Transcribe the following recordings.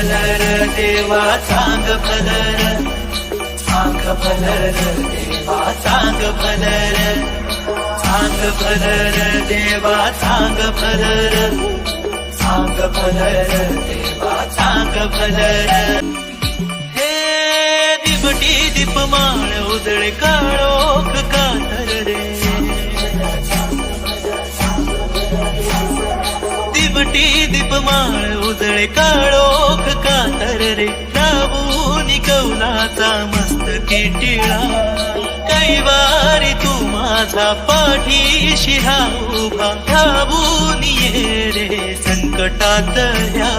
भलर देवा सांग भलर सांग भलर देवा सांग भलर सांग भलर देवा सांग भलर सांग भलर देवा सांग भलर हे दिबटी दीपमाळ उदळ काळोख कातर रे. दिबटी दीपमाळ उदळ काळोख कौलाचा मस्त किटिळा. कैवारी तू माझा पाठीशी हा उभा धाबून ये रे संकटात या.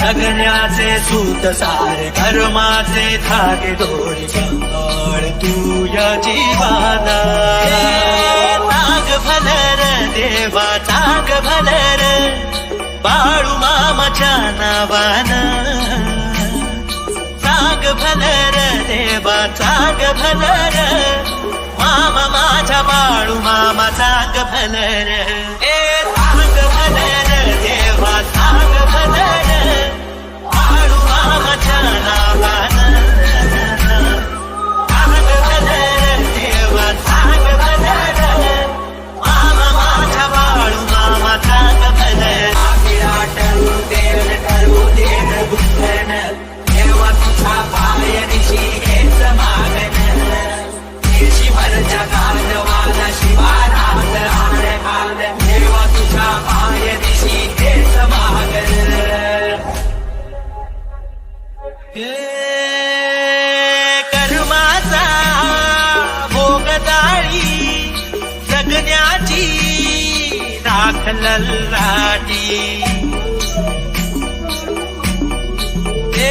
सगळ्याचे सूत सारे धर्माचे धागे दोरी सांभाळ तू या जीवाला. नाग भलर देवा नाग भलर. बाळू मामाच्या नावान ग भलर देवा चाग भलर. मामा माझ्या बाळू मामा चाग भलर. राखलल्लाटी ते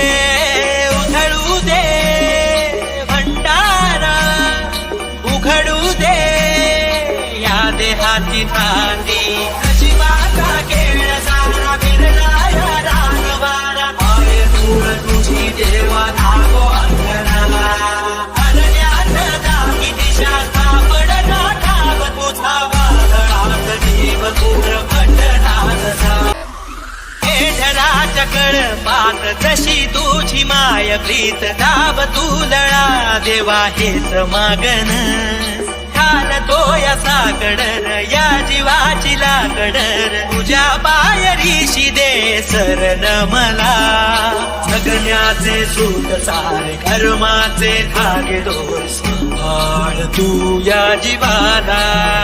उधळू दे भंडारा उघडू दे या देहाची नांदी पेढराच्या कळपात जशी तुझी माय प्रीत दाब तुलळा देवा हेच मागन ठाण तो या साकडर या जीवाची लाकडर. तुझ्या पायरीशी दे सरण मला. जगण्याचे सुख सारे कर्माचे धागे दोष. तू या जीवाला.